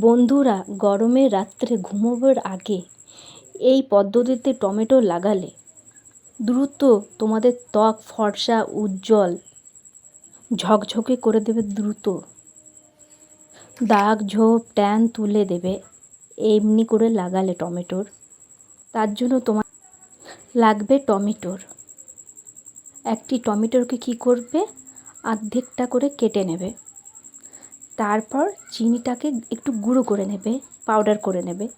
বন্ধুরা গরমের রাত্রে ঘুমোবার আগে এই পদ্ধতিতে টমেটো লাগালে দ্রুত তোমাদের ত্বক ফর্সা, উজ্জ্বল, ঝকঝকে করে দেবে দ্রুত। দাগ, ঝোপ, ট্যান তুলে দেবে, এমনি করে লাগালে টমেটোর। তার জন্য তোমার লাগবে টমেটোর। একটি টমেটোরকে কী করবে? অর্ধেকটা করে কেটে নেবে। তারপর চিনিটাকে একটু গুঁড়ো করে নেবে পাউডার করে নেবে।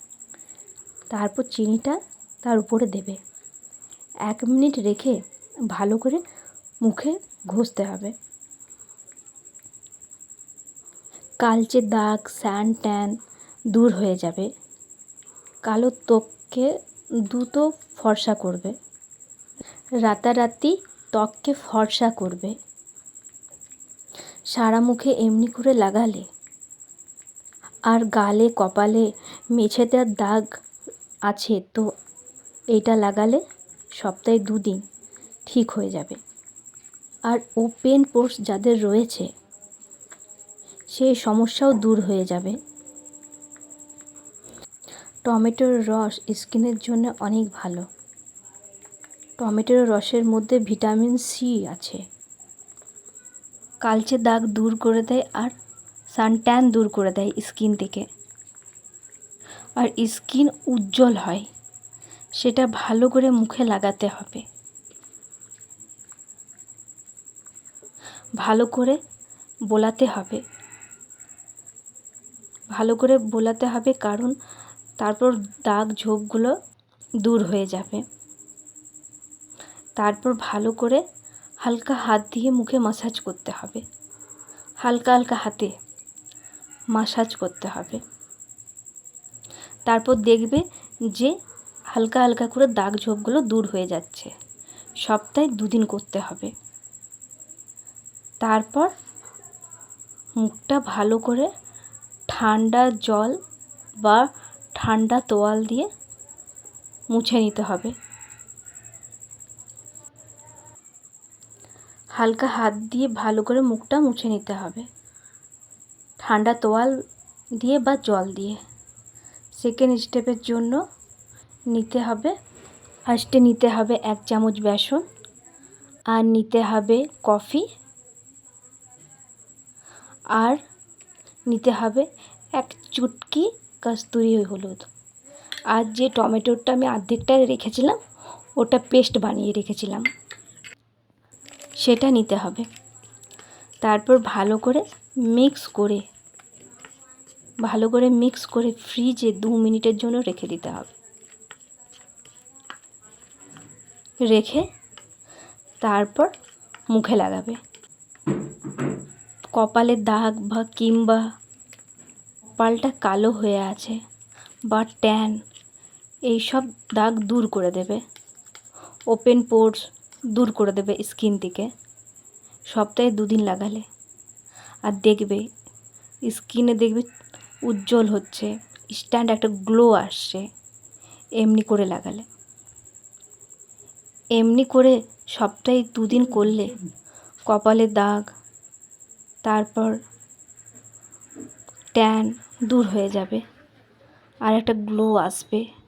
তারপর চিনিটা তার উপরে দেবে। এক মিনিট রেখে ভালো করে মুখে ঘষতে হবে। কালচে দাগ, স্যান ট্যান দূর হয়ে যাবে। কালো ত্বককে দ্রুত ফর্সা করবে। রাতারাতি ত্বককে ফর্সা করবে। সারা মুখে এমনি করে লাগালে? আর গালে, কপালে দেওয়ার দাগ আছে তো এইটা লাগালে সপ্তাহে দুদিন ঠিক হয়ে যাবে। আর ওপেন পোর্স যাদের রয়েছে সেই সমস্যাও দূর হয়ে যাবে। টমেটোর রস স্কিনের জন্য অনেক ভালো। টমেটোর রসের মধ্যে ভিটামিন সি আছে। কালচে দাগ দূর করে দেয় আর সানট্যান দূর করে দেয় স্কিন থেকে। আর স্কিন উজ্জ্বল হয়, সেটা ভালো করে মুখে লাগাতে হবে। ভালো করে বোলাতে হবে। ভালো করে বোলাতে হবে কারণ তারপর দাগ ঝোপগুলো দূর হয়ে যাবে। তারপর ভালো করে হালকা হাত দিয়ে মুখে মাসাজ করতে হবে। হালকা হালকা হাতে মাসাজ করতে হবে। তারপর দেখবে যে হালকা হালকা করে দাগ ঝোপগুলো দূর হয়ে যাচ্ছে। সপ্তাহে দুদিন করতে হবে। তারপর মুখটা ভালো করে ঠান্ডা জল বা ঠান্ডা তোয়াল দিয়ে মুছে নিতে হবে। হালকা হাত দিয়ে ভালো করে মুখটা মুছে নিতে হবে। ঠান্ডা তোয়াল দিয়ে বা জল দিয়ে। সেকেন্ড স্টেপের জন্য নিতে হবে ফার্স্টে নিতে হবে এক চামচ বেসন, আর নিতে হবে কফি, আর নিতে হবে এক চুটকি কস্তুরি হলুদ। আর যে টমেটোটা আমি অর্ধেকটা রেখেছিলাম, ওটা পেস্ট বানিয়ে রেখেছিলাম। সেটা নিতে হবে। তারপর ভালো করে মিক্স করে, ভালো করে মিক্স করে ফ্রিজে দু মিনিটের জন্য রেখে দিতে হবে। রেখে তারপর মুখে লাগাবে। কপালের দাগ বা কিংবা কপালটা কালো হয়ে আছে বা ট্যান এইসব দাগ দূর করে দেবে। ওপেন পোর্স দূর করে দেবে স্কিন থেকে। সপ্তাহে দুদিন লাগালে। আর দেখবে, স্কিনে দেখবে উজ্জ্বল হচ্ছে, স্ট্যান্ড একটা গ্লো আসছে, এমনি করে লাগালে। এমনি করে সপ্তাহে দুদিন করলে, কপালে দাগ, তারপর ট্যান দূর হয়ে যাবে, আর একটা গ্লো আসবে।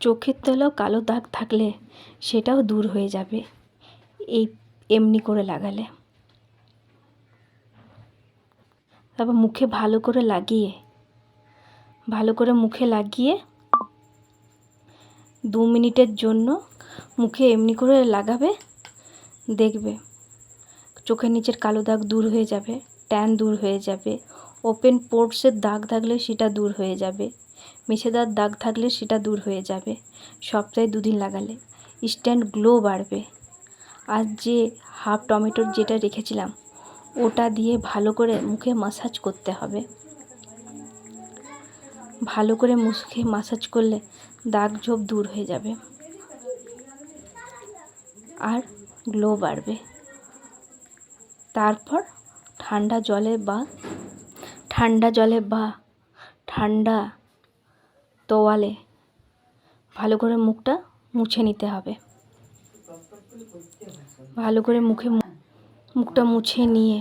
চোখের তলাও কালো দাগ থাকলে সেটাও দূর হয়ে যাবে, এই এমনি করে লাগালে। তারপর মুখে ভালো করে লাগিয়ে, ভালো করে মুখে লাগিয়ে দু মিনিটের জন্য মুখে এমনি করে লাগাবে, দেখবে চোখের নিচের কালো দাগ দূর হয়ে যাবে, ট্যান দূর হয়ে যাবে ওপেন পোর্টসের দাগ থাকলে সেটা দূর হয়ে যাবে। মেছেদার দাগ থাকলে সেটা দূর হয়ে যাবে। সপ্তাহে দুদিন লাগালে স্ট্যান্ড গ্লো বাড়বে। আর যে হাফ টমেটোর যেটা রেখেছিলাম, ওটা দিয়ে ভালো করে মুখে মাসাজ করতে হবে। ভালো করে মুখে মাসাজ করলে দাগ ঝোপ দূর হয়ে যাবে। আর গ্লো বাড়বে। তারপর ঠান্ডা জলে বা ঠান্ডা জলে বা ঠান্ডা তোয়ালে ভালো করে মুখটা মুছে নিতে হবে। ভালো করে মুখে মুখটা মুছে নিয়ে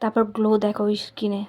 তারপর গ্লো দেখো স্কিনে